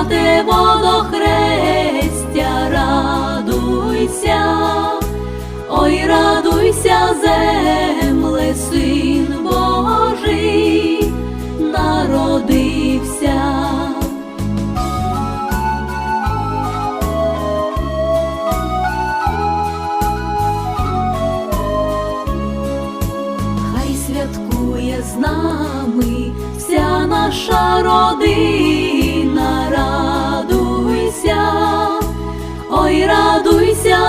святе водохрестя, радуйся, ой, радуйся, земле, син Божий народився. Хай святкує з нами вся наша